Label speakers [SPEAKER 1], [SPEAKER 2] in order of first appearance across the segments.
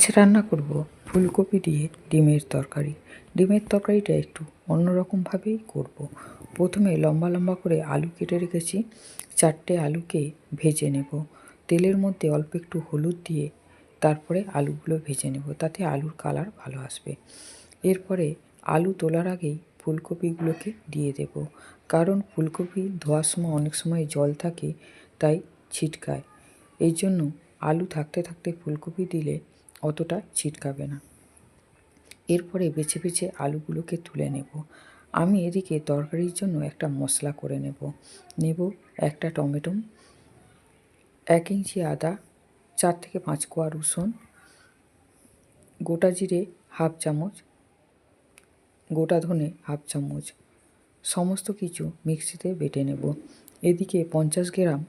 [SPEAKER 1] আজ রান্না করব। ফুলকপি দিয়ে ডিমের তরকারি। ডিমের তরকারিটা একটু অন্যরকমভাবেই করব। প্রথমে লম্বা লম্বা করে আলু কেটে রেখেছি। চারটে আলুকে ভেজে নেব। তেলের মধ্যে অল্প একটু হলুদ দিয়ে তারপরে আলুগুলো ভেজে নেব। তাতে আলুর কালার ভালো আসবে। এরপরে আলু তোলার আগেই ফুলকপিগুলোকে দিয়ে দেব। কারণ ফুলকপি ধোয়ার সময় অনেক সময় জল থাকে, তাই ছিটকায়। এই জন্য আলু থাকতে থাকতে ফুলকপি দিলে অতটা ছিটকাবে না। এরপরে বেছে বেছে আলুগুলোকে তুলে নেব। আমি এদিকে তরকারির জন্য একটা মশলা করে নেব। নেব একটা টমেটো, এক ইঞ্চি আদা, চার থেকে পাঁচ কোয়া রসুন, গোটা জিরে হাফ চামচ, গোটা ধনে হাফ চামচ, সমস্ত কিছু মিক্সিতে বেটে নেব। এদিকে পঞ্চাশ গ্রাম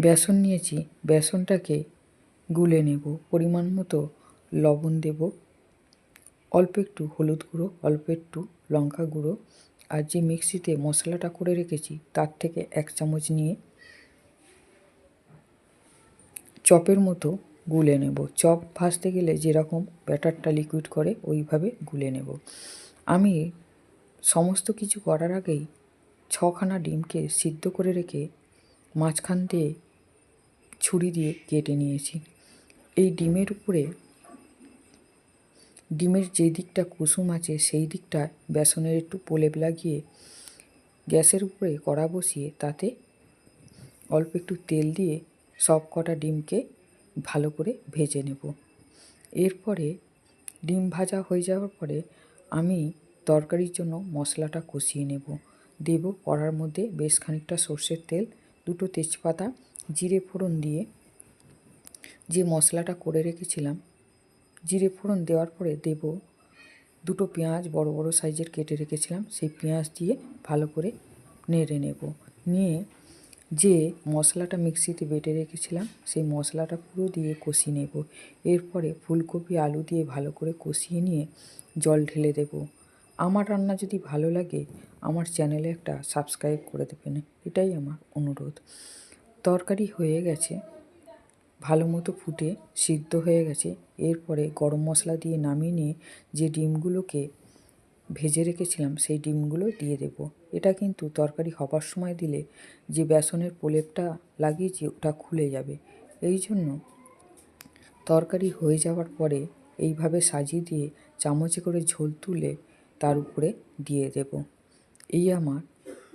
[SPEAKER 1] বেসন নিয়েছি। বেসনটাকে গুলে নেব, পরিমাণ মতো লবণ দেব। অল্প একটু হলুদ গুঁড়ো, অল্প একটু লঙ্কা গুঁড়ো। আর যে মিক্সিতে মশলাটা করে রেখেছি, তার থেকে এক চামচ নিয়ে চপের মতো গুলে নেব। চপ ভাজতে গেলে যেরকম ব্যাটারটা লিকুইড করে, ওইভাবে গুলে নেব। আমি সমস্ত কিছু করার আগেই ছখানা ডিমকে সিদ্ধ করে রেখে মাঝখান দিয়ে ছুরি দিয়ে কেটে নিয়েছি। এই ডিমের উপরে ডিমের যে দিকটা কুসুম আছে, সেই দিকটা বেসনের একটু প্রলেপ লাগিয়ে গ্যাসের উপরে কড়া বসিয়ে তাতে অল্প একটু তেল দিয়ে সব কটা ডিমকে ভালো করে ভেজে নেব। এরপরে ডিম ভাজা হয়ে যাওয়ার পরে আমি তরকারির জন্য মশলাটা কষিয়ে নেব। দেব কড়ার মধ্যে বেশ খানিকটা সর্ষের তেল, দুটো তেজপাতা, জিরে ফোড়ন দিয়ে যে মশলাটা করে রেখেছিলাম, জিরে ফোড়ন দেওয়ার পরে দেব দুটো পেঁয়াজ বড় বড় সাইজের কেটে রেখেছিলাম, সেই পেঁয়াজ দিয়ে ভালো করে নেড়ে নেব। নিয়ে যে মশলাটা মিক্সিতে বেটে রেখেছিলাম, সেই মশলাটা পুরো দিয়ে কষিয়ে নেব। এরপরে ফুলকপি, আলু দিয়ে ভালো করে কষিয়ে নিয়ে জল ঢেলে দেব। আমার রান্না যদি ভালো লাগে, আমার চ্যানেলে একটা সাবস্ক্রাইব করে দেবেন। এটাই আমার অনুরোধ। তরকারি হয়ে গেছে। ভালো মতো ফুটে সিদ্ধ হয়ে গেছে। এরপরে গরম মশলা দিয়ে নামিয়ে নিয়ে যে ডিমগুলোকে ভেজে রেখেছিলাম, সেই ডিমগুলো দিয়ে দেব। এটা কিন্তু তরকারি হবার সময় দিলে যে বেসনের প্রলেপটা লাগিয়েছি, ওটা খুলে যাবে। এই জন্য তরকারি হয়ে যাওয়ার পরে এইভাবে সাজিয়ে দিয়ে চামচে করে ঝোল তুলে তার উপরে দিয়ে দেব। এই আমার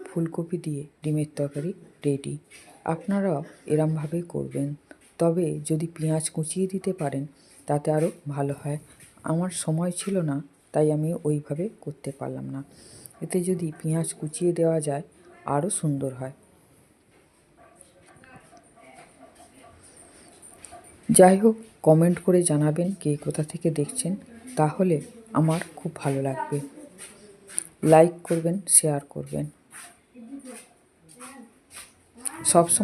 [SPEAKER 1] ফুলকপি দিয়ে ডিমের তরকারি রেডি। আপনারাও এরমভাবে করবেন। তবে যদি পেঁয়াজ কুচিয়ে দিতে পারেন, তাতে আরও ভালো হয়। আমার সময় ছিল না, তাই আমি ওইভাবে করতে পারলাম না। এতে যদি পেঁয়াজ কুচিয়ে দেওয়া যায়, আরও সুন্দর হয়। যাই হোক, কমেন্ট করে জানাবেন কে কোথা থেকে দেখছেন, তাহলে আমার খুব ভালো লাগবে। লাইক করবেন, শেয়ার করবেন। সবসময়